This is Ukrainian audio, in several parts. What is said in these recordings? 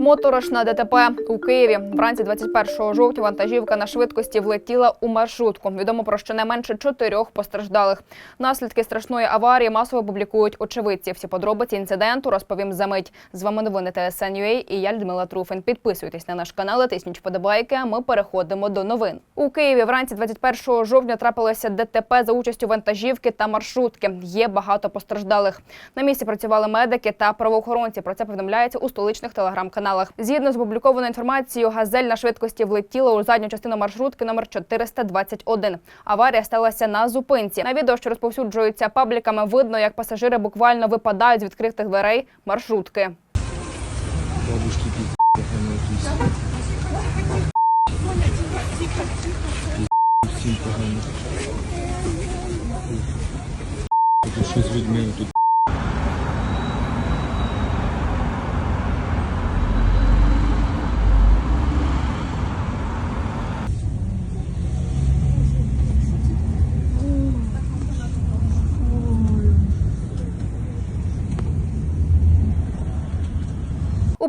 Моторошна ДТП у Києві. Вранці 21 жовтня вантажівка на швидкості влетіла у маршрутку. Відомо про щонайменше чотирьох постраждалих. Наслідки страшної аварії масово публікують очевидці. Всі подробиці інциденту розповім за мить. З вами новини ТСН.UA і я Людмила Труфин. Підписуйтесь на наш канал, тисніть вподобайки. а Ми переходимо до новин. У Києві вранці 21 жовтня трапилося ДТП за участю вантажівки та маршрутки. Є багато постраждалих. На місці працювали медики та правоохоронці. Про це повідомляється у столичних телеграм-каналах. Згідно з опублікованою інформацією, газель на швидкості влетіла у задню частину маршрутки номер 421. Аварія сталася на зупинці. На відео, що розповсюджується пабліками, видно, як пасажири буквально випадають з відкритих дверей маршрутки. Щось з людьми тут.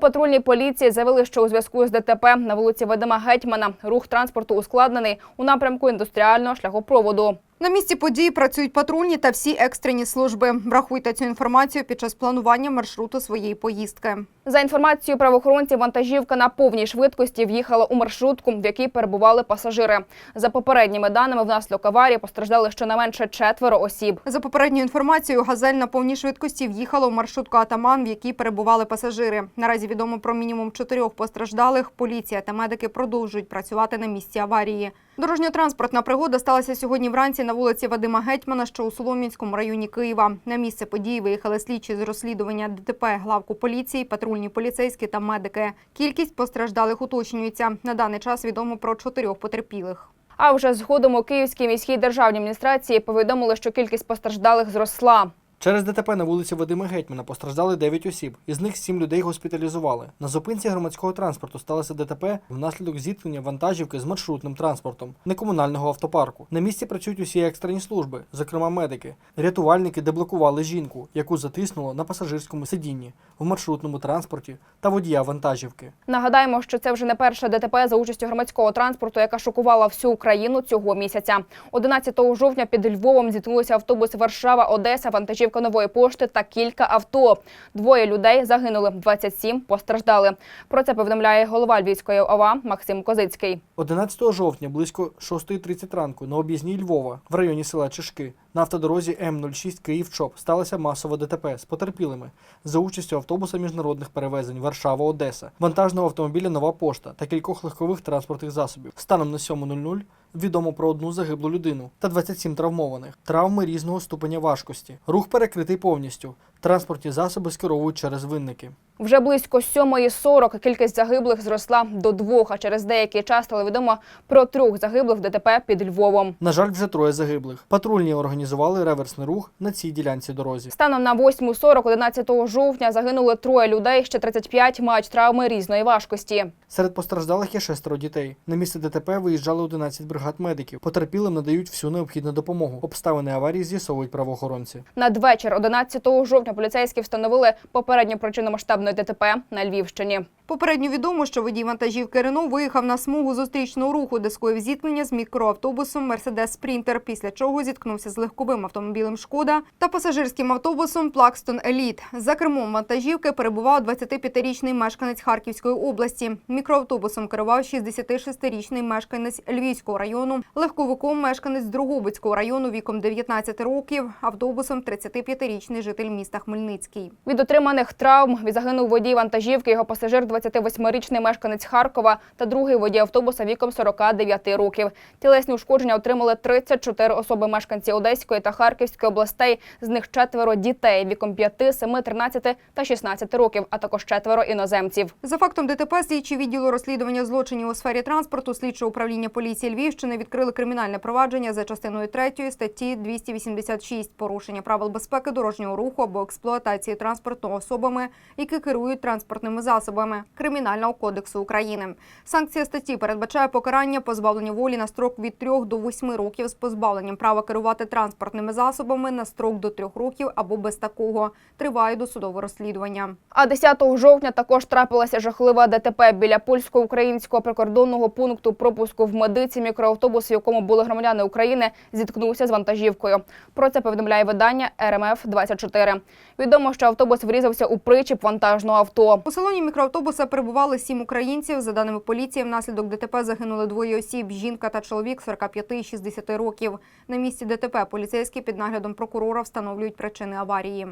Патрульній поліції заявили, що у зв'язку з ДТП на вулиці Вадима Гетьмана рух транспорту ускладнений у напрямку індустріального шляхопроводу. На місці події працюють патрульні та всі екстрені служби. Врахуйте цю інформацію під час планування маршруту своєї поїздки. За інформацією правоохоронців, вантажівка на повній швидкості в'їхала у маршрутку, в якій перебували пасажири. За попередніми даними, внаслідок аварії постраждали щонайменше четверо осіб. За попередньою інформацією, газель на повній швидкості в'їхала в маршрутку Атаман, в якій перебували пасажири. Наразі відомо про мінімум чотирьох постраждалих. Поліція та медики продовжують працювати на місці аварії. Дорожньо-транспортна пригода сталася сьогодні вранці на вулиці Вадима Гетьмана, що у Солом'янському районі Києва. На місце події виїхали слідчі з розслідування ДТП, главку поліції, патрульні поліцейські та медики. Кількість постраждалих уточнюється. На даний час відомо про чотирьох потерпілих. А вже згодом у Київській міській державній адміністрації повідомили, що кількість постраждалих зросла. Через ДТП на вулиці Вадима Гетьмана постраждали 9 осіб. Із них 7 людей госпіталізували. На зупинці громадського транспорту сталося ДТП внаслідок зіткнення вантажівки з маршрутним транспортом некомунального автопарку. На місці працюють усі екстрені служби, зокрема медики. Рятувальники деблокували жінку, яку затиснуло на пасажирському сидінні в маршрутному транспорті та водія вантажівки. Нагадаємо, що це вже не перша ДТП за участю громадського транспорту, яка шокувала всю Україну цього місяця. 11 жовтня під Львовом зіткнулися автобус Варшава, Одеса, вантажівка нової пошти та кілька авто. Двоє людей загинули, 27 постраждали. Про це повідомляє голова Львівської ОВА Максим Козицький. 11 жовтня близько 6.30 ранку на об'їзній Львова в районі села Чешки на автодорозі М06 Київ-Чоп сталося масове ДТП з потерпілими за участю автобуса міжнародних перевезень Варшава-Одеса, вантажного автомобіля Нова пошта та кількох легкових транспортних засобів. Станом на 7.00 відомо про одну загиблу людину та 27 травмованих. Травми різного ступеня важкості. Рух перекритий повністю. Транспортні засоби скеровують через винники. Вже близько 7.40 кількість загиблих зросла до двох, а через деякий час стало відомо про трьох загиблих в ДТП під Львовом. На жаль, вже троє загиблих. Патрульні організували реверсний рух на цій ділянці дорозі. Станом на 8.40 11 жовтня загинули троє людей, ще 35 мають травми різної важкості. Серед постраждалих є шестеро дітей. На місце ДТП виїжджали 11 бригад медиків. Потерпілим надають всю необхідну допомогу. Обставини аварії з'ясовують правоохоронці. Надвечір 11 жовтня поліцейські встановили попередню причину масштабної ДТП на Львівщині. Попередньо відомо, що водій вантажівки Рено виїхав на смугу зустрічного руху, де скоїв зіткнення з мікроавтобусом Мерседес Спрінтер, після чого зіткнувся з легковим автомобілем Шкода та пасажирським автобусом Плакстон Еліт. За кермом вантажівки перебував 25-річний мешканець Харківської області. Мікроавтобусом керував 66-річний мешканець Львівського району, легковиком мешканець Другобицького району віком 19 років, автобусом 35-річний житель міста Хмельницький. Від отриманих травм загинув водій вантажівки, його пасажир 28-річний мешканець Харкова та другий водій автобуса віком 49 років. Тілесні ушкодження отримали 34 особи мешканці Одеської та Харківської областей. З них четверо дітей віком 5, 7, 13 та 16 років, а також четверо іноземців. За фактом ДТП слідчі відділу розслідування злочинів у сфері транспорту слідчого управління поліції Львівщини відкрили кримінальне провадження за частиною 3 статті 286 порушення правил безпеки дорожнього руху або експлуатації транспорту особами, які керують транспортними засобами Кримінального кодексу України. Санкція статті передбачає покарання позбавлення волі на строк від 3 до 8 років з позбавленням права керувати транспортними засобами на строк до 3 років або без такого. Триває досудове розслідування. А 10 жовтня також трапилася жахлива ДТП біля польсько-українського прикордонного пункту пропуску в медиці. Мікроавтобус, в якому були громадяни України, зіткнувся з вантажівкою. Про це повідомляє видання РМФ 24 Відомо, що автобус врізався у причіп вантажного авто. У салоні мікроавтобуса перебували сім українців. За даними поліції, внаслідок ДТП загинули двоє осіб: жінка та чоловік 45 і 60 років. На місці ДТП поліцейські під наглядом прокурора встановлюють причини аварії.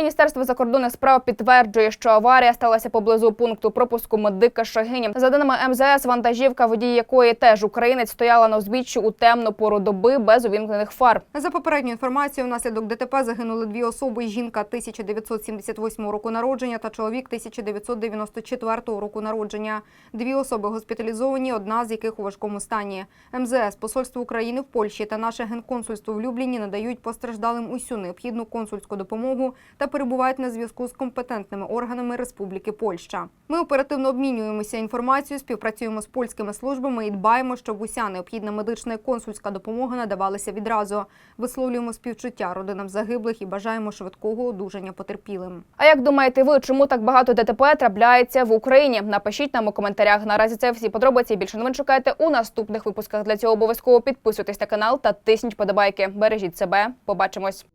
Міністерство закордонних справ підтверджує, що аварія сталася поблизу пункту пропуску медика Шагині. За даними МЗС, вантажівка, водій якої теж українець, стояла на узбіччі у темну пору доби без увімкнених фар. За попередньою інформацією, внаслідок ДТП загинули дві особи: жінка 1978 року народження та чоловік 1994 року народження. Дві особи госпіталізовані, одна з яких у важкому стані. МЗС, Посольство України в Польщі та наше генконсульство в Любліні надають постраждалим усю необхідну консульську допомогу та перебувають на зв'язку з компетентними органами Республіки Польща. Ми оперативно обмінюємося інформацією, співпрацюємо з польськими службами і дбаємо, щоб уся необхідна медична і консульська допомога надавалася відразу. Висловлюємо співчуття родинам загиблих і бажаємо швидкого одужання потерпілим. А як думаєте ви, чому так багато ДТП трапляється в Україні? Напишіть нам у коментарях. Наразі це всі подробиці. Більше новин шукайте у наступних випусках. Для цього обов'язково підписуйтесь на канал та тисніть подобайки. Бережіть себе. Побачимось.